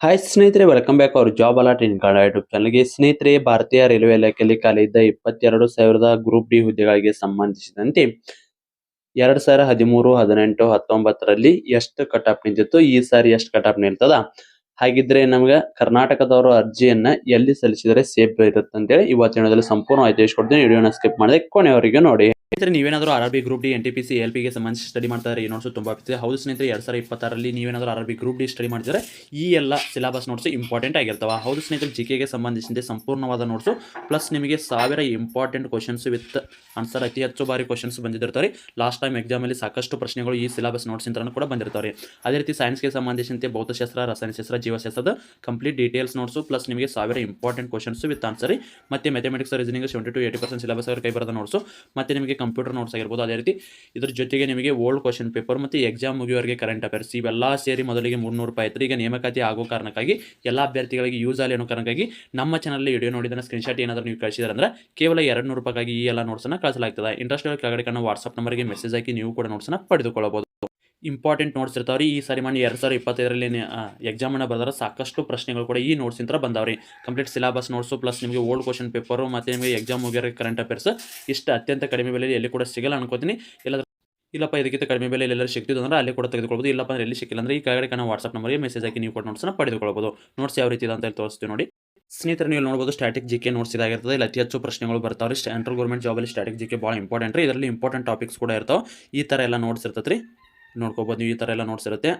Hi ಸ್ನೇಹಿತರೆ welcome back our job alert in Kannada YouTube ಚಾನಲ್ಗೆ ಸ್ನೇಹಿತರೆ, ಭಾರತೀಯ ರೈಲ್ವೆ ಇಲಾಖೆಯಲ್ಲಿ ಖಾಲಿ ಇದ್ದ ಇಪ್ಪತ್ತೆರಡು ಸಾವಿರದ ಗ್ರೂಪ್ ಡಿ ಹುದ್ದೆಗಳಿಗೆ ಸಂಬಂಧಿಸಿದಂತೆ ಎರಡ್ ಸಾವಿರ ಹದಿಮೂರು, ಹದಿನೆಂಟು, ಹತ್ತೊಂಬತ್ತರಲ್ಲಿ ಎಷ್ಟು ಕಟ್ ಆಫ್ ನಿಂತಿತ್ತು? ಈ ಸಾರಿ ಎಷ್ಟು ಕಟ್ ಆಫ್ ನಿಲ್ತದ? ಹಾಗಿದ್ರೆ ನಮಗೆ ಕರ್ನಾಟಕದವರು ಅರ್ಜಿಯನ್ನ ಎಲ್ಲಿ ಸಲ್ಲಿಸಿದರೆ ಸೇಫ್ ಇರುತ್ತೆ ಅಂತೇಳಿ ಇವತ್ತಿನ ದಿನದಲ್ಲಿ ಸಂಪೂರ್ಣ ಮಾಹಿತಿ ಕೊಡ್ತೀನಿ ವಿಡಿಯೋನ ಸ್ಕಿಪ್ ಮಾಡದೆ ಕೊನೆಯವರಿಗೆ ನೋಡಿ. ಸ್ನೇಹಿತರೆ, ನೀವೇನಾದರೂ R R B group D N T P C L ಪಿಗೆ ಸಂಬಂಧಿಸಿ ಸ್ಟಡಿ ಮಾಡ್ತಾರೆ ಈ ನೋಟ್ಸ್ ತುಂಬ ಇದೆ ಹೌದು ಸ್ನೇಹಿತರೆ, ಎರಡು ಸಾವಿರ ಇಪ್ಪತ್ತಾರಲ್ಲಿ ನೀವೇನಾದರೂ R R B group D study ಮಾಡಿದರೆ ಈ ಎಲ್ಲ ಸಿಲಬಸ್ ನೋಟ್ಸ್ ಇಂಪಾರ್ಟೆಂಟ್ ಆಗಿರ್ತವೆ. ಹೌದು ಸ್ನೇಹಿತರೆ ಜಿ ಕೆಗೆ ಸಂಬಂಧಿಸಿದಂತೆ ಸಂಪೂರ್ಣವಾದ ನೋಟ್ಸು ಪ್ಲಸ್ ನಿಮಗೆ ಸಾವಿರ ಇಂಪಾರ್ಟೆಂಟ್ ಕ್ವಶನ್ಸ್ ವಿತ್ ಆನ್ಸರ್ ಅತಿ ಹೆಚ್ಚು ಬಾರಿ ಕ್ವಶನ್ಸ್ ಬಂದಿರ್ತಾರೆ ಲಾಸ್ಟ್ ಟೈಮ್ ಎಕ್ಸಾಮಲ್ಲಿ ಸಾಕಷ್ಟು ಪ್ರಶ್ನೆಗಳು ಈ ಸಿಲಬಸ್ ನೋಟ್ಸ್ ಇಂದ ಕೂಡ ಬಂದಿರ್ತಾರೆ ಅದೇ ರೀತಿ ಸೈನ್ಸ್ಗೆ ಸಂಬಂಧಿಸಿದಂತೆ ಭೌತಶಾಸ್ತ್ರ ರಸಾಯನಶಾಸ್ತ್ರ ಜೀವಶಾಸ್ತ್ರದ ಕಂಪ್ಲೀಟ್ ಡೀಟೇಲ್ಸ್ ನೋಟ್ಸು ಪ್ಲಸ್ ನಿಮಗೆ ಸಾವಿರ ಇಂಪಾರ್ಟೆಂಟ್ ಕ್ವಶನ್ಸ್ ವಿತ್ ಆನ್ಸರಿ ಮತ್ತೆ mathematics reasoning seventy two eighty percent syllabus ಅವ್ರ ಕೈ ಬರೋದ ನೋಟ್ಸು ಮತ್ತೆ ನಿಮಗೆ ಕಂಪ್ಯೂಟರ್ ನೋಟ್ಸ್ ಆಗಿರ್ಬೋದು, ಅದೇ ರೀತಿ ಇದ್ರ ಜೊತೆಗೆ ನಿಮಗೆ ಓಲ್ಡ್ ಕ್ವಶನ್ ಪೇಪರ್ ಮತ್ತು ಎಕ್ಸಾಮ್ ಮುಗಿಯೋರಿಗೆ ಕರೆಂಟ್ ಅಫೇರ್ಸ್ ಇವೆಲ್ಲ ಸೇರಿ ಮೊದಲಿಗೆ ಮುನ್ನೂರು ರೂಪಾಯಿ ಇತ್ತು ಈಗ ನೇಮಕಾತಿ ಆಗೋ ಕಾರಣಕ್ಕಾಗಿ, ಎಲ್ಲ ಅಭ್ಯರ್ಥಿಗಳಿಗೆ ಯೂಸ್ ಆಗಲಿ ಅನ್ನೋ ಕಾರಣಕ್ಕಾಗಿ ನಮ್ಮ ಚಾನಲ್ ವಿಡಿಯೋ ನೋಡಿದ ಸ್ಕ್ರೀನ್ಶಾಟ್ ಏನಾದರೂ ನೀವು ಕಳಿಸಿದ್ರೆ ಅಂದ್ರೆ ಕೇವಲ ಎರಡು ನೂರು ರೂಪಾಯಿಗಾಗಿ ಈ ಎಲ್ಲ ನೋಟ್ಸನ್ನು ಕಳಿಸಲಾಗ್ತದೆ. ಇಂಟ್ರೆಸ್ಟ್ ಕೆಳಗಡೆ ಕಾಣೋ ವಾಟ್ಸಪ್ ನಂಬರ್ಗೆ ಮೆಸೇಜ್ ಹಾಕಿ ನೀವು ಕೂಡ ನೋಟ್ಸನ್ನು ಪಡೆದುಕೊಳ್ಳಬಹುದು. ಇಂಪಾರ್ಟೆಂಟ್ ನೋಟ್ಸ್ ಇರ್ತಾವ್ರಿ. ಈ ಸಾರಿ ಮಾಡಿ ಎರಡು ಸಾವಿರ ಇಪ್ಪತ್ತೈದರಲ್ಲಿ ಎಕ್ಸಾಮನ್ನು ಬರೆದ್ರೆ ಸಾಕಷ್ಟು ಪ್ರಶ್ನೆಗಳು ಕೂಡ ಈ ನೋಟ್ಸ್ ಇಂದ ಬಂದಾವ್ರಿ. ಕಂಪ್ಲೀಟ್ ಸಿಲಬಸ್ ನೋಟ್ಸು ಪ್ಲಸ್ ನಿಮಗೆ ಓಲ್ಡ್ ಕ್ವಶನ್ ಪೇಪರು ಮತ್ತು ನಿಮಗೆ ಎಕ್ಸಾಮ್ ಹೋಗಿರೋ ಕರೆಂಟ್ ಅಫೇರ್ಸ್ ಇಷ್ಟು ಅತ್ಯಂತ ಕಡಿಮೆ ಬೆಲೆಯಲ್ಲಿ ಎಲ್ಲಿ ಕೂಡ ಸಿಗಲ್ಲ ಅನ್ಕೋತೀನಿ. ಇಲ್ಲ ಇಲ್ಲಪ್ಪ, ಇದಕ್ಕಿಂತ ಕಡಿಮೆ ಬೆಲೆ ಎಲ್ಲರೂ ಸಿಗ್ತಿದ್ದು ಅಂದ್ರೆ ಅಲ್ಲಿ ಕೂಡ ತೆಗೆದುಕೊಳ್ಬೋದು. ಇಲ್ಲಪ್ಪ ಅಂದ್ರೆ ಎಲ್ಲಿ ಸಿಕ್ಕಿಲ್ಲ ಅಂದ್ರೆ ಈ ಕೆಳಗಡೆ ಕಾಣೋ ವಾಟ್ಸಪ್ ನಂಬರ್ಗೆ ಮೆಸೇಜ್ ಹಾಕಿ ನೀವು ಕೂಡ ನೋಟ್ಸ್ನ ಪಡೆದುಕೊಳ್ಬೋದು. ನೋಟ್ಸ್ ಯಾವ ರೀತಿ ಅಂತ ಹೇಳಿ ತೋರಿಸ್ತೀವಿ ನೋಡಿ. ಸ್ನೇಹಿತರೆ, ನೀವು ನೋಡ್ಬೋದು ಸ್ಟ್ಯಾಟಿಕ್ ಜಿ ಕೆ ನೋಟ್ಸ್ ಇದಾಗಿರ್ತದೆ. ಇಲ್ಲಿ ಅತಿ ಹೆಚ್ಚು ಪ್ರಶ್ನೆಗಳು ಬರ್ತಾವ್ರಿ. ಸೆಂಟ್ರಲ್ ಗೌರ್ಮೆಂಟ್ ಜಾಬಲ್ಲಿ ಸ್ಟ್ಯಾಟಿಕ್ ಜಿ ಕೆ ಭಾಳ ಇಂಪಾರ್ಟೆಂಟ್ ರೀ. ಇದರಲ್ಲಿ ಇಂಪಾರ್ಟೆಂಟ್ ಟಾಪಿಕ್ಸ್ ಕೂಡ ಇರ್ತಾವೆ. ಈ ಥರ ಎಲ್ಲ ನೋಟ್ಸ್ ಇರ್ತದೆ ನೋಡ್ಕೋಬೋದು ನೀವು ಈ ಥರ ಎಲ್ಲ ನೋಟ್ಸ್ ಇರುತ್ತೆ.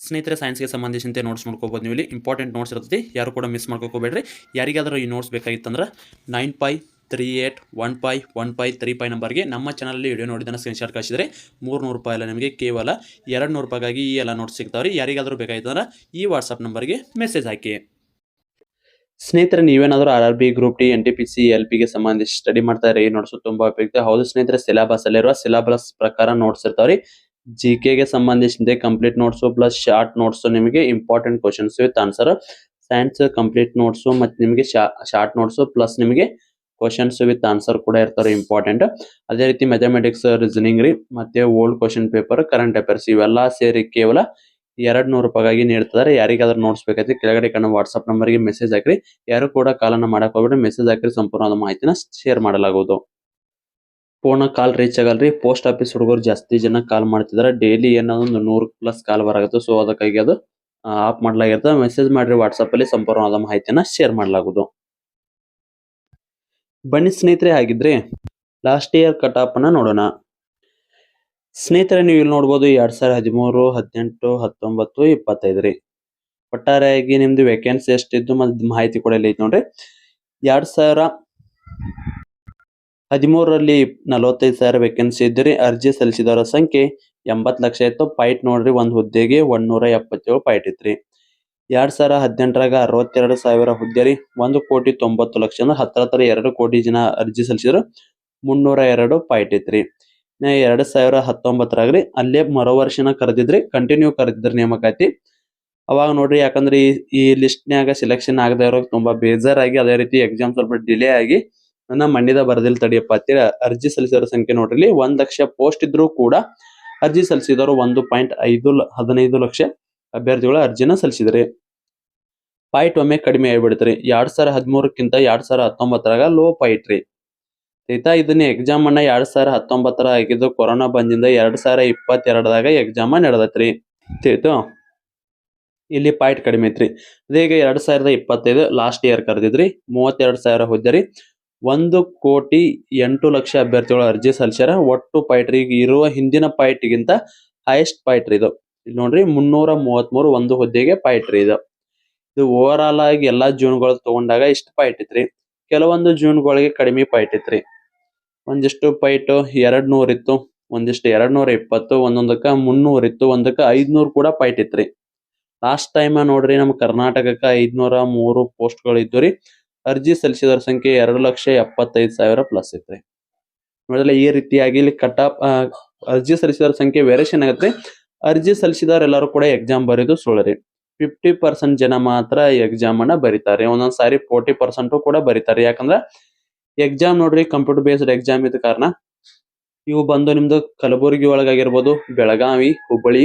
ಸ್ನೇಹಿತರೆ ಸೈನ್ಸ್ಗೆ ಸಂಬಂಧಿಸಿದಂತೆ ನೋಟ್ಸ್ ನೋಡ್ಕೋಬೋದು ನೀವು ಇಲ್ಲಿ. ಇಂಪಾರ್ಟೆಂಟ್ ನೋಟ್ಸ್ ಇರುತ್ತೆ. ಯಾರು ಕೂಡ ಮಿಸ್ ಮಾಡ್ಕೋಬೇಡ್ರಿ ಯಾರಿಗಾದರೂ ಈ notes ಬೇಕಾಗಿತ್ತಂದ್ರೆ nine five three eight one five one five three five ನಂಬರ್ಗೆ ನಮ್ಮ ಚಾನಲಲ್ಲಿ ವಿಡಿಯೋ ನೋಡಿದ್ದನ್ನು ಸ್ಕ್ರೀನ್ಶಾಟ್ ಕಳಿಸಿದರೆ ಮೂರು ನೂರು ರೂಪಾಯಿ ಎಲ್ಲ ನಿಮಗೆ ಕೇವಲ ಎರಡು ನೂರು ರೂಪಾಯಿಗಾಗಿ ಈ ಎಲ್ಲ ನೋಟ್ಸ್ ಸಿಗ್ತಾವ್ರಿ. ಯಾರಿಗಾದರೂ ಬೇಕಾಗಿತ್ತಂದ್ರೆ ಈ ವಾಟ್ಸಪ್ ನಂಬರ್ಗೆ ಮೆಸೇಜ್ ಹಾಕಿ. ಸ್ನೇಹಿತರೆ, ನೀವೇನಾದರೂ R R B group D N T P C L ಪಿಗೆ ಸಂಬಂಧಿಸಿ ಸ್ಟಡಿ ಮಾಡ್ತಾ ಇರಿ ಈ ನೋಟ್ಸ್ ತುಂಬಾ ಉಪಯುಕ್ತ. ಹೌದು ಸ್ನೇಹಿತರೆ ಸಿಲೆಬಸ್ ಅಲ್ಲಿರುವ ಸಿಲೆಬಸ್ ಪ್ರಕಾರ ನೋಟ್ಸ್ ಇರ್ತಾವ್ರಿ. ಜಿ ಕೆಗೆ ಸಂಬಂಧಿಸಿದಂತೆ complete notes plus short notes ನಿಮಗೆ important questions with answer science complete notes ಮತ್ತು ನಿಮಗೆ ಶಾರ್ಟ್ ನೋಟ್ಸು ಪ್ಲಸ್ ನಿಮಗೆ ಕ್ವಶನ್ಸ್ ವಿತ್ ಆನ್ಸರ್ ಕೂಡ ಇರ್ತಾರೆ ಇಂಪಾರ್ಟೆಂಟ್ ಅದೇ ರೀತಿ ಮ್ಯಾಥಮೆಟಿಕ್ಸ್ ರೀಸನಿಂಗ್ ರೀ, ಮತ್ತೆ old question paper current affairs ಇವೆಲ್ಲ ಸೇರಿ ಕೇವಲ ಎರಡು ನೂರು ರೂಪಾಯಿಗಾಗಿ ನೀಡ್ತಿದ್ದಾರೆ. ಯಾರಿಗಾದ್ರೂ ನೋಟ್ಸ್ ಬೇಕಾದ್ರೆ ಕೆಳಗಡೆ ಕಣ್ಣು ವಾಟ್ಸಪ್ ನಂಬರ್ಗೆ ಮೆಸೇಜ್ ಹಾಕ್ರಿ. ಯಾರು ಕೂಡ ಕಾಲನ್ನು ಮಾಡಕ್ ಹೋಗ್ಬಿಟ್ಟು ಮೆಸೇಜ್ ಹಾಕ್ರಿ, ಸಂಪೂರ್ಣವಾದ ಮಾಹಿತಿನ ಶೇರ್ ಮಾಡಲಾಗುವುದು. ಫೋನ್ ಕಾಲ್ ರೀಚ್ ಆಗಲ್ರಿ. ಪೋಸ್ಟ್ ಆಫೀಸ್ ಹುಡುಗರು ಜಾಸ್ತಿ ಜನ ಕಾಲ್ ಮಾಡ್ತಿದಾರೆ. ಡೈಲಿ ಏನೋ ಒಂದು ನೂರು ಪ್ಲಸ್ ಕಾಲ್ ಬರಾಗುತ್ತೆ. ಸೊ ಅದಕ್ಕಾಗಿ ಅದು ಆಫ್ ಮಾಡ್ಲಾಗಿರ್ತದೆ ಮೆಸೇಜ್ ಮಾಡ್ರಿ ವಾಟ್ಸಪ್ ಅಲ್ಲಿ ಸಂಪೂರ್ಣವಾದ ಮಾಹಿತಿಯನ್ನ ಶೇರ್ ಮಾಡಲಾಗುವುದು. ಬನ್ನಿ ಸ್ನೇಹಿತರೆ ಆಗಿದ್ರೆ ಲಾಸ್ಟ್ ಇಯರ್ ಕಟ್ ಆಫ್ ಅನ್ನ ನೋಡೋಣ. ಸ್ನೇಹಿತರೆ, ನೀವು ಇಲ್ಲಿ ನೋಡ್ಬೋದು ಎರಡ್ ಸಾವಿರದ ಹದಿಮೂರು, ಹದಿನೆಂಟು, ಹತ್ತೊಂಬತ್ತು, ಇಪ್ಪತ್ತೈದು ರೀ. ಒಟ್ಟಾರೆಯಾಗಿ ನಿಮ್ದು ವೇಕೆನ್ಸಿ ಎಷ್ಟಿದ್ದು ಮತ್ತು ಮಾಹಿತಿ ಕೂಡ ಇಲ್ಲಿ ಐತಿ ನೋಡ್ರಿ. ಎರಡ್ ಸಾವಿರ ಹದಿಮೂರರಲ್ಲಿ ನಲವತ್ತೈದು ಸಾವಿರ ವೇಕೆನ್ಸಿ ಇದ್ರಿ ಅರ್ಜಿ ಸಲ್ಲಿಸಿದವರ ಸಂಖ್ಯೆ ಎಂಬತ್ತು ಲಕ್ಷ ಇತ್ತು. ಪೈಟ್ ನೋಡ್ರಿ, ಒಂದು ಹುದ್ದೆಗೆ ಒಂದೂರ ಎಪ್ಪತ್ತೇಳು ಪೈಟ್ ಇತ್ರಿ. ಎರಡ್ ಸಾವಿರ ಹದಿನೆಂಟರಾಗ ಅರವತ್ತೆರಡು ಸಾವಿರ ಹುದ್ದೆ ರೀ ಒಂದು ಕೋಟಿ ತೊಂಬತ್ತು ಲಕ್ಷ ಅಂದ್ರೆ ಹತ್ತಿರ ಎರಡು ಕೋಟಿ ಜನ ಅರ್ಜಿ ಸಲ್ಲಿಸಿದ್ರು. ಮುನ್ನೂರ ಎರಡು ಪಾಯಿಂಟ್ ನಾ ಎರಡ್ ಸಾವಿರ ಹತ್ತೊಂಬತ್ತರಾಗ ರೀ ಅಲ್ಲೇ ಮರೋ ವರ್ಷನ ಕರೆದಿದ್ರಿ ಕಂಟಿನ್ಯೂ ಕರೆದಿದ್ರಿ ನೇಮಕಾತಿ. ಅವಾಗ ನೋಡ್ರಿ, ಯಾಕಂದ್ರೆ ಈ ಈ ಲಿಸ್ಟ್ನ್ಯಾಗ ಸೆಲೆಕ್ಷನ್ ಆಗದೆ ಇರೋ ತುಂಬಾ ಬೇಜಾರಾಗಿ, ಅದೇ ರೀತಿ ಎಕ್ಸಾಮ್ ಸ್ವಲ್ಪ ಡಿಲೇ ಆಗಿ ನನ್ನ ಮಂಡ್ಯದ ಬರದಿಲ್ಲ ತಡಿಯಪ್ಪ ಅಂತೇಳಿ ಅರ್ಜಿ ಸಲ್ಲಿಸಿದವರ ಸಂಖ್ಯೆ ನೋಡ್ರಿ. ಒಂದ್ ಲಕ್ಷ ಪೋಸ್ಟ್ ಇದ್ರೂ ಕೂಡ ಅರ್ಜಿ ಸಲ್ಲಿಸಿದವರು ಒಂದು ಪಾಯಿಂಟ್ ಐದು ಹದಿನೈದು ಲಕ್ಷ ಅಭ್ಯರ್ಥಿಗಳು ಅರ್ಜಿನ ಸಲ್ಲಿಸಿದ್ರಿ. ಪಾಯಿಂಟ್ ಒಮ್ಮೆ ಕಡಿಮೆ ಆಗಿಬಿಡ್ತಾರೆ. ಎರಡ್ ಸಾವಿರ ಹದಿಮೂರಕ್ಕಿಂತ ಎರಡ್ ಸಾವಿರ ಹತ್ತೊಂಬತ್ತರಾಗ ಲೋ ಪಾಯಿಂಟ್ ರೀ. ಆಯ್ತಾ ಇದನ್ನ ಎಕ್ಸಾಮ್ ಅನ್ನ ಎರಡ್ ಸಾವಿರ ಹತ್ತೊಂಬತ್ತರ ಆಗಿದ್ದು ಕೊರೋನಾ ಬಂದಿಂದ ಎರಡ್ ಸಾವಿರ ಇಪ್ಪತ್ತೆರಡದಾಗ ಎಕ್ಸಾಮ್ ನಡೆದತ್ರಿ. ಆಯ್ತು ಇಲ್ಲಿ ಪಾಯಿಂಟ್ ಕಡಿಮೆ ಐತ್ರಿ. ಅದೇ ಈಗ ಎರಡ್ ಸಾವಿರದ ಇಪ್ಪತ್ತೈದು ಲಾಸ್ಟ್ ಇಯರ್ ಕರೆದಿದ್ರಿ. ಮೂವತ್ತೆರಡು ಸಾವಿರ ಹುದ್ದೆ ಒಂದು ಕೋಟಿ ಎಂಟು ಲಕ್ಷ ಅಭ್ಯರ್ಥಿಗಳು ಅರ್ಜಿ ಸಲ್ಲಿಸ್ಯಾರ. ಒಟ್ಟು ಪಾಯ್ಟ್ರಿ ಇರುವ ಹಿಂದಿನ ಪಾಯಿಂಟ್ ಗಿಂತ ಹೈಯೆಸ್ಟ್ ಪಾಯ್ಟ್ರಿ ಇದು. ಇಲ್ಲಿ ನೋಡ್ರಿ ಮುನ್ನೂರ ಮೂವತ್ಮೂರು ಒಂದು ಹುದ್ದೆಗೆ ಪಾಯ್ಟ್ರಿ ಇದು. ಇದು ಓವರ್ ಆಲ್ ಆಗಿ ಎಲ್ಲಾ ಜೂನ್ಗಳು ತಗೊಂಡಾಗ ಇಷ್ಟು ಪೈಟ್ ಇತ್ರಿ. ಕೆಲವೊಂದು ಜೂನ್ಗಳಿಗೆ ಕಡಿಮೆ ಪೈಟ್ ಇತ್ರಿ. ಒಂದಿಷ್ಟು ಪೈಟ್ ಎರಡ್ ನೂರ್ ಇತ್ತು, ಒಂದಿಷ್ಟು ಎರಡ್ ನೂರ ಇಪ್ಪತ್ತು, ಒಂದೊಂದಕ್ಕ ಮುನ್ನೂರ್ ಇತ್ತು, ಒಂದಕ್ಕ ಐದ್ನೂರ್ ಕೂಡ ಪೈಟ್ ಇತ್ರಿ. ಲಾಸ್ಟ್ ಟೈಮ್ ನೋಡ್ರಿ ನಮ್ಮ ಕರ್ನಾಟಕಕ್ಕ ಐದ್ನೂರ ಮೂರು ಪೋಸ್ಟ್ಗಳು ಇದ್ದು ರೀ ಅರ್ಜಿ ಸಲ್ಲಿಸಿದವರ ಸಂಖ್ಯೆ ಎರಡು ಲಕ್ಷ ಎಪ್ಪತ್ತೈದು ಸಾವಿರ ಪ್ಲಸ್ ಐತ್ರಿ ನೋಡಿದ್ರೆ ಈ ರೀತಿಯಾಗಿ ಇಲ್ಲಿ ಕಟ್ ಆಫ್ ಅರ್ಜಿ ಸಲ್ಲಿಸಿದವರ ಸಂಖ್ಯೆ ವೇರಿಯೇಷನ್ ಆಗತ್ತೆ. ಅರ್ಜಿ ಸಲ್ಲಿಸಿದವರು ಎಲ್ಲರೂ ಕೂಡ ಎಕ್ಸಾಮ್ ಬರೆದು ಸುಳ್ಳರಿ. ಫಿಫ್ಟಿ ಪರ್ಸೆಂಟ್ ಜನ ಮಾತ್ರ ಎಕ್ಸಾಮ್ ಅನ್ನ ಬರೀತಾರೆ. ಒಂದೊಂದ್ ಸಾರಿ ಫೋರ್ಟಿ ಪರ್ಸೆಂಟ್ ಕೂಡ ಬರೀತಾರೆ. ಯಾಕಂದ್ರೆ ಎಕ್ಸಾಮ್ ನೋಡ್ರಿ ಕಂಪ್ಯೂಟರ್ ಬೇಸ್ಡ್ ಎಕ್ಸಾಮ್ ಇದ್ದ ಕಾರಣ ಇವು ಬಂದು ನಿಮ್ದು ಕಲಬುರಗಿ ಒಳಗಾಗಿರ್ಬೋದು, ಬೆಳಗಾವಿ, ಹುಬ್ಬಳ್ಳಿ,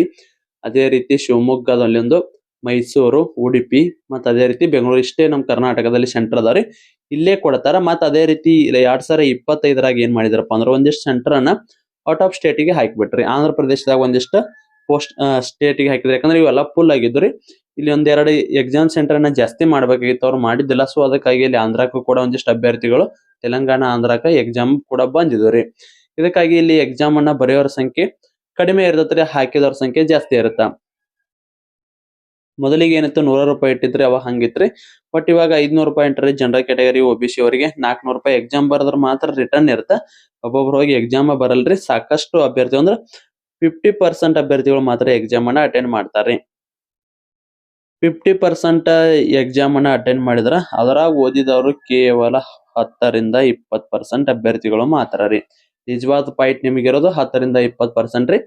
ಅದೇ ರೀತಿ ಶಿವಮೊಗ್ಗದಲ್ಲಿ ಒಂದು ಮೈಸೂರು, ಉಡುಪಿ, ಮತ್ತು ಅದೇ ರೀತಿ ಬೆಂಗಳೂರು. ಇಷ್ಟೇ ನಮ್ಮ ಕರ್ನಾಟಕದಲ್ಲಿ ಸೆಂಟರ್ ಅದಾವ್ರಿ. ಇಲ್ಲೇ ಕೊಡ್ತಾರ. ಮತ್ತು ಅದೇ ರೀತಿ ಎರಡ್ ಸಾವಿರ ಇಪ್ಪತ್ತೈದರಾಗ ಏನ್ ಮಾಡಿದಾರಪ್ಪ ಅಂದ್ರೆ ಒಂದಿಷ್ಟು ಸೆಂಟರ್ ಅನ್ನ ಔಟ್ ಆಫ್ ಸ್ಟೇಟಿಗೆ ಹಾಕಿಬಿಟ್ರಿ. ಆಂಧ್ರ ಪ್ರದೇಶದಾಗ ಒಂದಿಷ್ಟು ಪೋಸ್ಟ್ ಸ್ಟೇಟಿಗೆ ಹಾಕಿದ್ರು. ಯಾಕಂದ್ರೆ ಇವೆಲ್ಲ ಫುಲ್ ಆಗಿದ್ರಿ ಇಲ್ಲಿ ಒಂದೆರಡು ಎಕ್ಸಾಮ್ ಸೆಂಟರ್ ಅನ್ನ ಜಾಸ್ತಿ ಮಾಡ್ಬೇಕಾಗಿತ್ತು. ಅವ್ರು ಮಾಡಿದ್ದಿಲ್ಲ. ಸೊ ಅದಕ್ಕಾಗಿ ಇಲ್ಲಿ ಆಂಧ್ರಕ್ಕೂ ಕೂಡ ಒಂದಿಷ್ಟು ಅಭ್ಯರ್ಥಿಗಳು, ತೆಲಂಗಾಣ, ಆಂಧ್ರಕ್ಕ ಎಕ್ಸಾಮ್ ಕೂಡ ಬಂದಿದ್ವು ರೀ ಇದಕ್ಕಾಗಿ ಇಲ್ಲಿ ಎಕ್ಸಾಮ್ ಅನ್ನ ಬರೆಯೋರ ಸಂಖ್ಯೆ ಕಡಿಮೆ ಇರ್ತೈತ್ರಿ. ಹಾಕಿದವ್ರ ಸಂಖ್ಯೆ ಜಾಸ್ತಿ ಇರುತ್ತ. ಮೊದಲಿಗೆ ಏನಿತ್ತು ನೂರ ರೂಪಾಯಿ ಇಟ್ಟಿದ್ರೆ ಅವಾಗ ಹಂಗಿತ್ರಿ. ಬಟ್ ಇವಾಗ ಐದ್ನೂರು ರೂಪಾಯಿ ಇಟ್ಟರೆ general category O B C ಅವರಿಗೆ ನಾಲ್ಕನೂರು ರೂಪಾಯಿ ಎಕ್ಸಾಮ್ ಬರೆದ್ರೆ ಮಾತ್ರ ರಿಟರ್ನ್ ಇರುತ್ತೆ. ಒಬ್ಬೊಬ್ರು ಹೋಗಿ ಎಕ್ಸಾಮ್ ಬರಲ್ರಿ. ಸಾಕಷ್ಟು ಅಭ್ಯರ್ಥಿ ಅಂದ್ರೆ ಫಿಫ್ಟಿ ಪರ್ಸೆಂಟ್ ಅಭ್ಯರ್ಥಿಗಳು ಮಾತ್ರ ಎಕ್ಸಾಮ್ ಅನ್ನ ಅಟೆಂಡ್ ಮಾಡ್ತಾರೆ ಫಿಫ್ಟಿ ಪರ್ಸೆಂಟ್ ಎಕ್ಸಾಮ್ ಅನ್ನ ಅಟೆಂಡ್ ಮಾಡಿದ್ರ ಅದರಾಗ ಓದಿದವರು ಕೇವಲ ಹತ್ತರಿಂದ ಇಪ್ಪತ್ ಪರ್ಸೆಂಟ್ ಅಭ್ಯರ್ಥಿಗಳು ಮಾತ್ರ ರೀ. ನಿಜವಾದ ಪಾಯಿಂಟ್ ನಿಮಗಿರೋದು ಹತ್ತರಿಂದ ಇಪ್ಪತ್ ಪರ್ಸೆಂಟ್ ರೀ.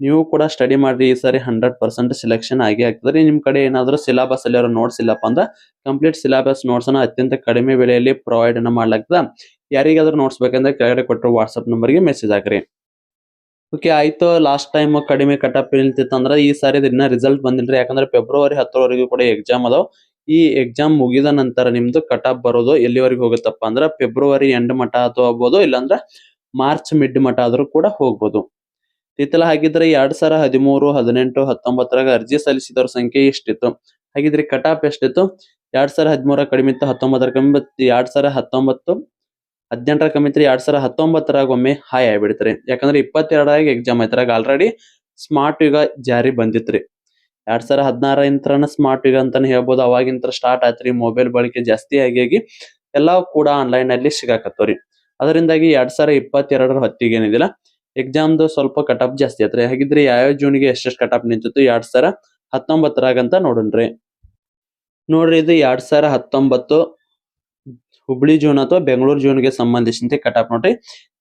ನೀವು ಕೂಡ ಸ್ಟಡಿ ಮಾಡ್ರಿ ಈ ಸಾರಿ ಹಂಡ್ರೆಡ್ ಪರ್ಸೆಂಟ್ ಸೆಲೆಕ್ಷನ್ ಆಗಿ ಆಗ್ತದ್ರಿ ನಿಮ್ ಕಡೆ ಏನಾದರೂ ಸಿಲಬಸ್ ಅಲ್ಲಿ ಅವ್ರು ನೋಟ್ಸ್ ಇಲ್ಲಪ್ಪ ಅಂದ್ರೆ ಕಂಪ್ಲೀಟ್ ಸಿಲಬಸ್ ನೋಟ್ಸ್ ಅನ್ನ ಅತ್ಯಂತ ಕಡಿಮೆ ಬೆಲೆಯಲ್ಲಿ ಪ್ರೊವೈಡ್ ಅನ್ನ ಮಾಡ್ಲಾಗ್ತದ. ಯಾರಿಗಾದ್ರೂ ನೋಟ್ಸ್ ಬೇಕಂದ್ರೆ ಕೆಳಗಡೆ ಕೊಟ್ಟರು ವಾಟ್ಸಪ್ ನಂಬರ್ಗೆ ಮೆಸೇಜ್ ಹಾಕ್ರಿ. ಓಕೆ ಆಯ್ತು. ಲಾಸ್ಟ್ ಟೈಮ್ ಕಡಿಮೆ ಕಟಪ್ ಅಂದ್ರೆ ಈ ಸಾರಿ ಇನ್ನ ರಿಸಲ್ಟ್ ಬಂದಿಲ್ರಿ. ಯಾಕಂದ್ರೆ ಫೆಬ್ರವರಿ ಹತ್ತರವರೆಗೂ ಕೂಡ ಎಕ್ಸಾಮ್ ಅದಾವ. ಈ ಎಕ್ಸಾಮ್ ಮುಗಿದ ನಂತರ ನಿಮ್ದು ಕಟಪ್ ಬರೋದು ಎಲ್ಲಿವರೆಗೆ ಹೋಗುತ್ತಪ್ಪ ಅಂದ್ರೆ ಫೆಬ್ರವರಿ ಎಂಡ್ ಮಠ ಅಥವಾ ಆಗ್ಬೋದು, ಇಲ್ಲಾಂದ್ರೆ ಮಾರ್ಚ್ ಮಿಡ್ ಮಠ ಆದರೂ ಕೂಡ ಹೋಗ್ಬೋದು. ಇತ್ತಲ ಹಾಗಿದ್ರೆ ಎರಡ್ ಸಾವಿರ ಹದಿಮೂರು, ಹದಿನೆಂಟು, ಹತ್ತೊಂಬತ್ತರಾಗ ಅರ್ಜಿ ಸಲ್ಲಿಸಿದವ್ರ ಸಂಖ್ಯೆ ಎಷ್ಟಿತ್ತು? ಹಾಗಿದ್ರೆ ಕಟಾಪ್ ಎಷ್ಟಿತ್ತು? ಎರಡ್ ಸಾವಿರ ಹದಿಮೂರ ಕಡಿಮೆ ಇತ್ತು, ಹತ್ತೊಂಬತ್ತರ ಕಮ್ಮಿ. ಎರಡ್ ಸಾವಿರ ಹತ್ತೊಂಬತ್ತು, ಹದಿನೆಂಟರ ಕಮ್ಮಿ ಇತ್ತು, ಎರಡ್ ಸಾವಿರ ಹತ್ತೊಂಬತ್ತರಾಗ ಒಮ್ಮೆ ಹಾಯ್ ಆಗ್ಬಿಡ್ತ್ರಿ. ಯಾಕಂದ್ರೆ ಇಪ್ಪತ್ತೆರಡಾಗ ಎಕ್ಸಾಮ್ ಆಯ್ತರಾಗ ಆಲ್ರೆಡಿ ಸ್ಮಾರ್ಟ್ ಯುಗ ಜಾರಿ ಬಂದಿತ್ರಿ. ಎರಡ್ ಸಾವಿರ ಹದಿನಾರ ಇಂತ್ರನ ಸ್ಮಾರ್ಟ್ ಯುಗ ಅಂತಾನೆ ಹೇಳ್ಬೋದು. ಅವಾಗಿಂತ ಸ್ಟಾರ್ಟ್ ಆಯ್ತ್ರಿ ಮೊಬೈಲ್ ಬಳಕೆ ಜಾಸ್ತಿ ಆಗಿ ಆಗಿ ಕೂಡ ಆನ್ಲೈನ್ ಅಲ್ಲಿ ಸಿಗಾಕತ್ತವ್ರಿ. ಅದರಿಂದಾಗಿ ಎರಡ್ ಸಾವಿರ ಇಪ್ಪತ್ತೆರಡರ ಹೊತ್ತಿಗೆ ಏನಿದಿಲ್ಲ ಎಕ್ಸಾಮ್ದು ಸ್ವಲ್ಪ ಕಟಪ್ ಜಾಸ್ತಿ ಆತ್ರಿ ಹಾಗಿದ್ರೆ? ಯಾವ ಜೂನ್ಗೆ ಎಷ್ಟೆಷ್ಟು ಕಟಪ್ ನಿಂತಿತ್ತು? ಎರಡ್ ಸಾವಿರ ಹತ್ತೊಂಬತ್ತರಾಗಂತ ನೋಡೋಣ್ರಿ ನೋಡ್ರಿ, ಇದು ಎರಡ್ ಸಾವಿರ ಹತ್ತೊಂಬತ್ತು ಹುಬ್ಳಿ ಜೂನ್ ಅಥವಾ ಬೆಂಗಳೂರು ಜೂನ್ಗೆ ಸಂಬಂಧಿಸಿದಂತೆ ಕಟಾಪ್ ನೋಡ್ರಿ.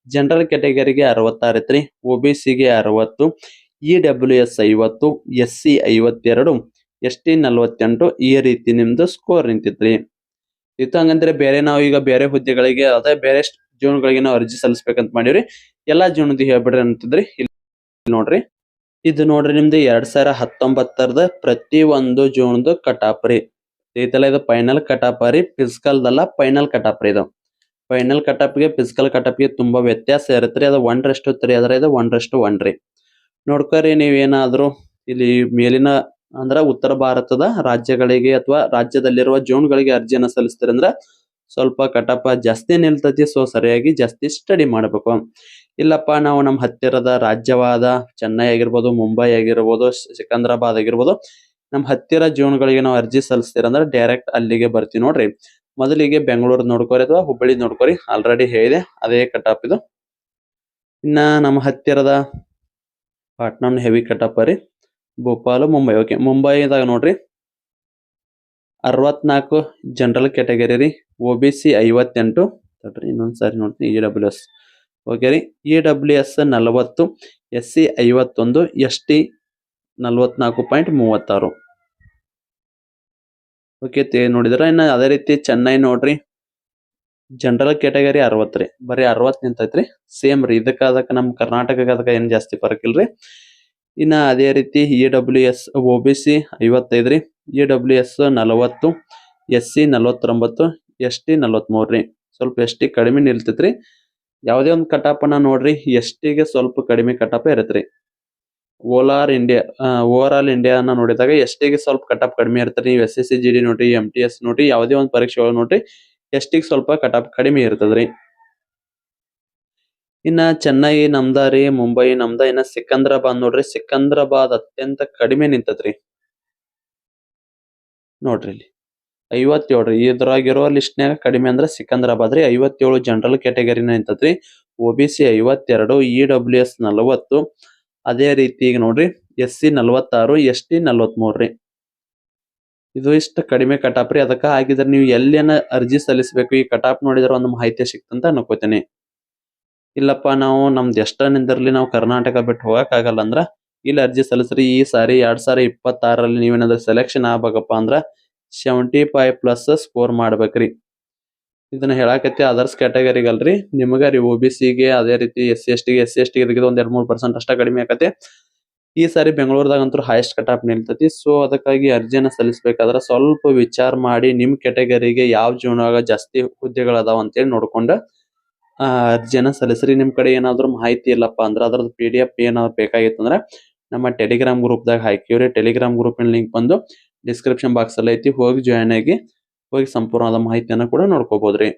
ಜನರಲ್ ಕ್ಯಾಟಗರಿಗೆ ಅರವತ್ತಾರು ಐತ್ರಿ ಒ ಬಿ ಸಿಗೆ ಅರವತ್ತು ಇ ಡಬ್ಲ್ಯೂ ಎಸ್ ಐವತ್ತು ಎಸ್ ಸಿ ಐವತ್ತೆರಡು ಎಸ್ ಟಿ ನಲ್ವತ್ತೆಂಟು, ಈ ರೀತಿ ನಿಮ್ದು ಸ್ಕೋರ್ ನಿಂತಿತ್ರಿ. ಇತ್ತು ಹಂಗಂದ್ರೆ ಬೇರೆ ನಾವು ಈಗ ಬೇರೆ ಹುದ್ದೆಗಳಿಗೆ, ಅದೇ ಬೇರೆ ಜೂನ್ಗಳಿಗೆ ನಾವು ಅರ್ಜಿ ಸಲ್ಲಿಸ್ಬೇಕಂತ ಮಾಡೀವ್ರಿ. ಎಲ್ಲಾ ಜೀವನದ ಹೇಳ್ಬಿಡ್ರಿ ಅಂತಿದ್ರಿ. ಇಲ್ಲಿ ನೋಡ್ರಿ. ಇದು ನೋಡ್ರಿ ನಿಮ್ದು ಎರಡ್ ಸಾವಿರ ಹತ್ತೊಂಬತ್ತರದ ಪ್ರತಿ ಒಂದು ಜೂನ್ದು ಕಟಾಪ್ ರೀ. ಇದೆಲ್ಲ ಇದು ಫೈನಲ್ ಕಟಾಪ್ ರೀ. ಫಿಸಿಕಲ್ದಲ್ಲ ಫೈನಲ್ ಕಟಾಪ್ ರೀ ಇದು. ಫೈನಲ್ ಕಟಾಪ್ಗೆ ಫಿಸಿಕಲ್ ಕಟಾಪ್ಗೆ ತುಂಬಾ ವ್ಯತ್ಯಾಸ ಇರುತ್ತೆ ಅದು ಒಂದರಷ್ಟು ತ್ರೀ ಅದ್ರ ಇದು ಒನ್ ರಷ್ಟು ಒನ್ ರೀ. ನೋಡ್ಕೊರಿ ನೀವೇನಾದ್ರೂ ಇಲ್ಲಿ ಮೇಲಿನ ಅಂದ್ರ ಉತ್ತರ ಭಾರತದ ರಾಜ್ಯಗಳಿಗೆ ಅಥವಾ ರಾಜ್ಯದಲ್ಲಿರುವ ಜೋನ್ಗಳಿಗೆ ಅರ್ಜಿಯನ್ನು ಸಲ್ಲಿಸ್ತೀರಿ ಅಂದ್ರ ಸ್ವಲ್ಪ ಕಟಾಪ ಜಾಸ್ತಿ ನಿಲ್ತತಿ. ಸೊ ಸರಿಯಾಗಿ ಜಾಸ್ತಿ ಸ್ಟಡಿ ಮಾಡಬೇಕು. ಇಲ್ಲಪ್ಪ, ನಾವು ನಮ್ಮ ಹತ್ತಿರದ ರಾಜ್ಯವಾದ ಚೆನ್ನೈ ಆಗಿರ್ಬೋದು, ಮುಂಬೈ ಆಗಿರ್ಬೋದು ಸಿಕಂದ್ರಾಬಾದ್ ಆಗಿರ್ಬೋದು ನಮ್ಮ ಹತ್ತಿರ ಜೋನ್ಗಳಿಗೆ ನಾವು ಅರ್ಜಿ ಸಲ್ಲಿಸ್ತೀರ ಅಂದ್ರೆ ಡೈರೆಕ್ಟ್ ಅಲ್ಲಿಗೆ ಬರ್ತೀವಿ ನೋಡ್ರಿ. ಮೊದಲಿಗೆ ಬೆಂಗಳೂರು ನೋಡ್ಕೋರಿ ಅಥವಾ ಹುಬ್ಬಳ್ಳಿ ನೋಡ್ಕೊರಿ. ಆಲ್ರೆಡಿ ಹೇಳಿದೆ, ಅದೇ ಕಟಾಪ್ ಇದು. ಇನ್ನ ನಮ್ಮ ಹತ್ತಿರದ ಪಾಟ್ನಾನ್ ಹೆವಿ ಕಟಾಪ್ ರೀ, ಭೋಪಾಲ್, ಮುಂಬೈ. ಓಕೆ ಮುಂಬೈದಾಗ ನೋಡ್ರಿ. ಅರವತ್ನಾಲ್ಕು ಜನರಲ್ ಕ್ಯಾಟಗರಿ ರೀ ಒ ಬಿ ಸಿ ಐವತ್ತೆಂಟು. ಇನ್ನೊಂದ್ ಸಾರಿ ನೋಡ್ತೀನಿ ಇ ಡಬ್ಲ್ಯೂ ಎಸ್ ಓಕೆ ರೀ. ಇ ಡಬ್ಲ್ಯೂ ಎಸ್ ನಲವತ್ತು ಎಸ್ ಸಿ ಐವತ್ತೊಂದು ಎಸ್ ಟಿ ನಲವತ್ನಾಲ್ಕು ಪಾಯಿಂಟ್ ಮೂವತ್ತಾರು. ಓಕೆ ತೇ ನೋಡಿದ್ರ ಇನ್ನ ಅದೇ ರೀತಿ ಚೆನ್ನೈ ನೋಡ್ರಿ. ಜನರಲ್ ಕ್ಯಾಟಗರಿ ಅರವತ್ತು ರೀ. ಬರೀ ಅರವತ್ತು ನಿಂತೈತ್ರಿ. ಸೇಮ್ ರೀ. ಇದಕ್ಕ ನಮ್ಮ ಕರ್ನಾಟಕಕ್ಕೆ ಏನ್ ಜಾಸ್ತಿ ಫರಕ್ ಇಲ್ರಿ. ಇನ್ನ ಅದೇ ರೀತಿ E W S O B C ಐವತ್ತೈದು ರೀ. ಇ ಡಬ್ಲ್ಯೂ ಎಸ್ ನಲವತ್ತು ಎಸ್ ಸಿ ನಲವತ್ತೊಂಬತ್ತು ಎಸ್ ಟಿ ನಲವತ್ತ್ಮೂರು ರೀ. ಸ್ವಲ್ಪ ಎಸ್ ಟಿ ಕಡಿಮೆ ನಿಲ್ತೈತ್ರಿ. ಯಾವುದೇ ಒಂದು ಕಟಾಪನ ನೋಡ್ರಿ, ಎಷ್ಟಿಗೆ ಸ್ವಲ್ಪ ಕಡಿಮೆ ಕಟಾಪ ಇರತ್ರಿ. ಓಲಾರ್ ಇಂಡಿಯಾ ಓವರ್ ಆಲ್ ಇಂಡಿಯಾನ ನೋಡಿದಾಗ ಎಷ್ಟಿಗೆ ಸ್ವಲ್ಪ ಕಟಾಪ್ ಕಡಿಮೆ ಇರ್ತಾರೆ. ನೀವು S S C G D ನೋಡ್ರಿ, ಎಂ ಟಿ ಎಸ್ ನೋಡ್ರಿ, ಯಾವುದೇ ಒಂದು ಪರೀಕ್ಷೆಗಳು ನೋಡ್ರಿ, ಎಷ್ಟಿಗೆ ಸ್ವಲ್ಪ ಕಟಾಪ್ ಕಡಿಮೆ ಇರ್ತದ್ರಿ. ಇನ್ನ ಚೆನ್ನೈ ನಮ್ದ ಮುಂಬೈ, ನಮ್ದ ಇನ್ನ ಸಿಕಂದ್ರಾಬಾದ್ ನೋಡ್ರಿ. ಸಿಕಂದ್ರಾಬಾದ್ ಅತ್ಯಂತ ಕಡಿಮೆ ನಿಂತದ್ರಿ. ನೋಡ್ರಿ ಇಲ್ಲಿ. ಐವತ್ತೇಳು ರೀ. ಇದ್ರಾಗಿರೋ ಲಿಸ್ಟ್ನ್ಯಾಗ ಕಡಿಮೆ ಅಂದ್ರೆ ಸಿಕಂದ್ರಾಬಾದ್ ರೀ. ಐವತ್ತೇಳು ಜನರಲ್ ಕ್ಯಾಟಗರಿನ ನಿಂತತ್ರಿ ಒ ಬಿ ಸಿ ಐವತ್ತೆರಡು ಇ ಡಬ್ಲ್ಯೂ ಎಸ್ ನಲವತ್ತು. ಅದೇ ರೀತಿ ಈಗ ನೋಡ್ರಿ ಎಸ್ ಸಿ ನಲವತ್ತಾರು ಎಸ್ ಟಿ ನಲವತ್ಮೂರು ರೀ. ಇದು ಇಷ್ಟ ಕಡಿಮೆ ಕಟಾಪ್ ರೀ. ಅದಕ್ಕ ಆಗಿದ್ರೆ ನೀವು ಎಲ್ಲೇನ ಅರ್ಜಿ ಸಲ್ಲಿಸಬೇಕು, ಈ ಕಟಾಪ್ ನೋಡಿದ್ರೆ ಒಂದು ಮಾಹಿತಿ ಸಿಕ್ತಂತ ಅನ್ಕೋತೀನಿ. ಇಲ್ಲಪ್ಪ, ನಾವು ನಮ್ದು ಎಷ್ಟ ನಾವು ಕರ್ನಾಟಕ ಬಿಟ್ಟು ಹೋಗಕ್ ಆಗಲ್ಲ ಅಂದ್ರ, ಇಲ್ಲಿ ಅರ್ಜಿ ಸಲ್ಲಿಸ್ರಿ, ಈ ಸಾರಿ, ಎರಡ್ ಸಾವಿರ ಇಪ್ಪತ್ತಾರಲ್ಲಿ ನೀವೇನಾದ್ರೂ ಸೆಲೆಕ್ಷನ್ ಆಗ್ಬೇಕಪ್ಪ ಅಂದ್ರ ಸೆವೆಂಟಿ ಫೈವ್ ಪ್ಲಸ್ ಸ್ಕೋರ್ ಮಾಡ್ಬೇಕ್ರಿ. ಇದನ್ನ ಹೇಳಾಕತ್ತಿ ಅದರ್ಸ್ ಕ್ಯಾಟಗರಿಗಲ್ರಿ ನಿಮಗ ರೀ ಒ ಬಿ ಸಿಗೆ ಅದೇ ರೀತಿ ಎಸ್ ಸಿ ಎಸ್ ಟಿಗೆ ಎಸ್ ಸಿ ಎಸ್ ಟಿ ಒಂದ್ ಎರಡ್ ಮೂರ್ ಪರ್ಸೆಂಟ್ ಅಷ್ಟ ಕಡಿಮೆ ಆಕತಿ ಈ ಸಾರಿ ಬೆಂಗಳೂರದಾಗಂತೂ ಹೈಯೆಸ್ಟ್ ಕಟ್ ಆಫ್ ನಿಲ್ತೈತಿ. ಸೊ ಅದಕ್ಕಾಗಿ ಅರ್ಜಿಯನ್ನ ಸಲ್ಲಿಸಬೇಕಾದ್ರೆ ಸ್ವಲ್ಪ ವಿಚಾರ ಮಾಡಿ ನಿಮ್ ಕ್ಯಾಟಗರಿಗೆ ಯಾವ ಜೀವನ ಜಾಸ್ತಿ ಹುದ್ದೆಗಳು ಅದಾವ ಅಂತೇಳಿ ನೋಡ್ಕೊಂಡು, ಆ, ಅರ್ಜಿಯನ್ನ ಸಲ್ಲಿಸ್ರಿ. ನಿಮ್ ಕಡೆ ಏನಾದ್ರು ಮಾಹಿತಿ ಇಲ್ಲಪ್ಪ ಅಂದ್ರೆ ಅದ್ರದ್ದು ಪಿ ಡಿ ಎಫ್ ಏನಾದ್ರು ಬೇಕಾಗಿತ್ತಂದ್ರ ನಮ್ಮ ಟೆಲಿಗ್ರಾಮ್ ಗ್ರೂಪ್ ದಾಗ ಹಾಕಿವ್ರಿ. ಟೆಲಿಗ್ರಾಮ್ ಗ್ರೂಪ್ ಲಿಂಕ್ ಬಂದು ಡಿಸ್ಕ್ರಿಪ್ಷನ್ ಬಾಕ್ಸ್ ಅಲ್ಲಿ ಐತಿ. ಹೋಗಿ ಜಾಯ್ನ್ ಆಗಿ, ಹೋಗಿ ಸಂಪೂರ್ಣವಾದ ಮಾಹಿತಿಯನ್ನ ಕೂಡ ನೋಡ್ಕೋಬಹುದ್ರಿ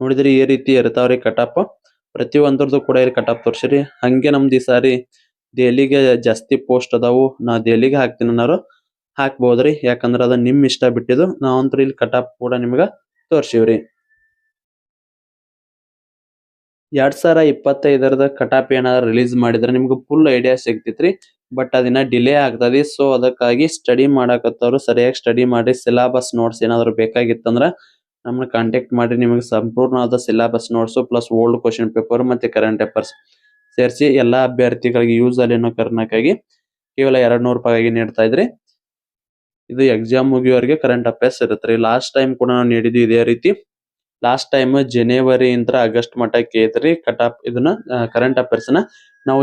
ನೋಡಿದ್ರಿ ಈ ರೀತಿ ಇರ್ತಾವ್ರಿ ಕಟಾಪ್ ಪ್ರತಿ ಒಂದ್ರದ್ದು ಕೂಡ ಇಲ್ಲಿ ಕಟಾಪ್ ತೋರ್ಸಿರಿ. ಹಂಗೆ ನಮ್ದು ಈ ಸಾರಿ ದೆಹಲಿಗೆ ಜಾಸ್ತಿ ಪೋಸ್ಟ್ ಅದಾವು. ನಾ ದೆಹಲಿಗೆ ಹಾಕ್ತೀನಿ ಅನ್ನೋರು ಹಾಕ್ಬೋದ್ರಿ. ಯಾಕಂದ್ರೆ ಅದ ನಿಮ್ ಇಷ್ಟ ಬಿಟ್ಟಿದ್ದು. ನಾವಂತ್ರ ಇಲ್ಲಿ ಕಟಾಪ್ ಕೂಡ ನಿಮ್ಗ ತೋರ್ಸಿವ್ರಿ. ಎರಡ್ ಸಾವಿರ ಇಪ್ಪತ್ತೈದರದ ಕಟಾಪ್ ಏನಾದ್ರು ರಿಲೀಸ್ ಮಾಡಿದ್ರೆ ನಿಮ್ಗೆ ಫುಲ್ ಐಡಿಯಾ ಸಿಗ್ತೈತ್ರಿ. ಬಟ್ ಅದಿನ್ನ ಡಿಲೇ ಆಗ್ತದೆ. ಸೊ ಅದಕ್ಕಾಗಿ ಸ್ಟಡಿ ಮಾಡಕತ್ತವ್ರು ಸರಿಯಾಗಿ ಸ್ಟಡಿ ಮಾಡಿ ಸಿಲಾಬಸ್ ನೋಟ್ಸ್ ಏನಾದ್ರು ಬೇಕಾಗಿತ್ತಂದ್ರ ನಮ್ಮನ್ನ ಕಾಂಟ್ಯಾಕ್ಟ್ ಮಾಡಿ ನಿಮಗೆ ಸಂಪೂರ್ಣವಾದ syllabus notes plus old question paper ಮತ್ತೆ ಕರೆಂಟ್ ಪೇಪರ್ಸ್ ಸೇರಿಸಿ ಎಲ್ಲಾ ಅಭ್ಯರ್ಥಿಗಳಿಗೆ ಯೂಸ್ ಅಲ್ಲಿ ಅನ್ನೋ ಕಾರಣಕ್ಕಾಗಿ ಕೇವಲ ಎರಡ್ ನೂರು ರೂಪಾಯಿಗೆ ನೀಡ್ತಾ ಇದ್ರಿ. ಇದು ಎಕ್ಸಾಮ್ ಮುಗಿಯೋರಿಗೆ ಕರೆಂಟ್ ಅಫೇರ್ಸ್ ಇರುತ್ತೆ ಲಾಸ್ಟ್ ಟೈಮ್ ಕೂಡ ನಾವು ನೀಡಿದ್ವಿ ಇದೇ ರೀತಿ. ಲಾಸ್ಟ್ ಟೈಮ್ ಜನವರಿ ಇಂದ ಆಗಸ್ಟ್ ಮಟ್ಟಕ್ಕೆ ಐತ್ರಿ ಕಟಾಪ್ ಇದನ್ನ ಕರೆಂಟ್ ಅಫೇರ್ಸ್ನ ನಾವು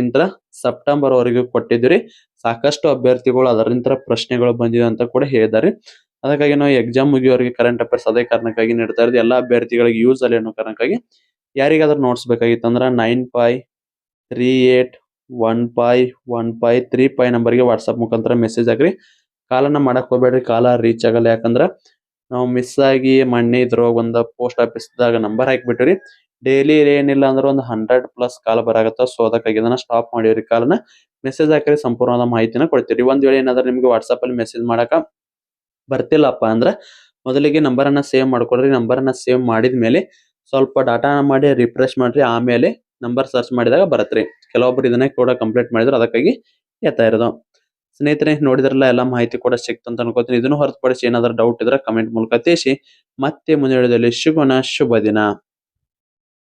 ಇಂದ ಸೆಪ್ಟೆಂಬರ್ ವರೆಗೂ ಕೊಟ್ಟಿದ್ವಿ ಸಾಕಷ್ಟು ಅಭ್ಯರ್ಥಿಗಳು ಅದರಿಂದ ಪ್ರಶ್ನೆಗಳು ಬಂದಿದೆ ಅಂತ ಕೂಡ ಹೇಳಿದ್ದಾರೆ. ಅದಕ್ಕಾಗಿ ನಾವು ಎಕ್ಸಾಮ್ ಮುಗಿಯೋರಿಗೆ ಕರೆಂಟ್ ಅಫೇರ್ಸ್ ಅದೇ ಕಾರಣಕ್ಕಾಗಿ ನೀಡ್ತಾ ಇರೋದು. ಎಲ್ಲ ಅಭ್ಯರ್ಥಿಗಳಿಗೆ ಯೂಸ್ ಅಲ್ಲಿ ಅನ್ನೋ ಕಾರಣಕ್ಕಾಗಿ ಯಾರಿಗಾದ್ರೂ notes ಬೇಕಾಗಿತ್ತಂದ್ರ nine five three eight one five one five three five ನಂಬರ್ಗೆ ವಾಟ್ಸಪ್ ಮುಖಾಂತರ ಮೆಸೇಜ್ ಹಾಕ್ರಿ. ಕಾಲನ್ನ ಮಾಡಕ್ ಹೋಗ್ಬೇಡ್ರಿ. ಕಾಲ ರೀಚ್ ಆಗಲ್ಲ ಯಾಕಂದ್ರ ನಾವು ಮಿಸ್ ಆಗಿ ಮೊನ್ನೆ ಇದ್ರೊಳಗ ಒಂದು ಪೋಸ್ಟ್ ಆಫೀಸ್ ದಾಗ ನಂಬರ್ ಹಾಕ್ಬಿಟ್ರಿ ಡೈಲಿ ಏನಿಲ್ಲ ಅಂದ್ರೆ ಒಂದು ಹಂಡ್ರೆಡ್ ಪ್ಲಸ್ ಕಾಲ್ ಬರಾಗತ್ತ. ಸೊ ಅದಕ್ಕಾಗಿ ಇದನ್ನ ಸ್ಟಾಪ್ ಮಾಡಿವ್ರಿ. ಕಾಲನ ಮೆಸೇಜ್ ಹಾಕಿ ಸಂಪೂರ್ಣವಾದ ಮಾಹಿತಿನ ಕೊಡ್ತೀರಿ ಒಂದ್ ವೇಳೆ ಏನಾದ್ರೆ ನಿಮ್ಗೆ ವಾಟ್ಸ್ಆಪ್ ಅಲ್ಲಿ ಮೆಸೇಜ್ ಮಾಡಕ ಬರ್ತಿಲ್ಲಪ್ಪ ಅಂದ್ರೆ ಮೊದಲಿಗೆ ನಂಬರ್ ಅನ್ನ ಸೇವ್ ಮಾಡ್ಕೊಳ್ರಿ ನಂಬರ್ ಅನ್ನ ಸೇವ್ ಮಾಡಿದ್ಮೇಲೆ ಸ್ವಲ್ಪ ಡಾಟಾ ಮಾಡಿ ರಿಫ್ರೆಶ್ ಮಾಡ್ರಿ. ಆಮೇಲೆ ನಂಬರ್ ಸರ್ಚ್ ಮಾಡಿದಾಗ ಬರತ್ರಿ. ಕೆಲವೊಬ್ರು ಇದನ್ನ ಕೂಡ ಕಂಪ್ಲೀಟ್ ಮಾಡಿದ್ರು. ಅದಕ್ಕಾಗಿ ಎತ್ತಾ ಇರೋದು. ಸ್ನೇಹಿತರೆ, ನೋಡಿದ್ರಲ್ಲ, ಎಲ್ಲ ಮಾಹಿತಿ ಕೂಡ ಸಿಕ್ತಂತ ಅನ್ಕೋತೀನಿ. ಇದನ್ನು ಹೊರತುಪಡಿಸಿ ಏನಾದ್ರೂ ಡೌಟ್ ಇದ್ರೆ ಕಮೆಂಟ್ ಮೂಲಕ ತಿಳಿಸಿ. ಮತ್ತೆ ಮುಂದಿನ ವಿಡಿಯೋದಲ್ಲಿ ಸಿಗೋಣ. ಶುಭ ದಿನ.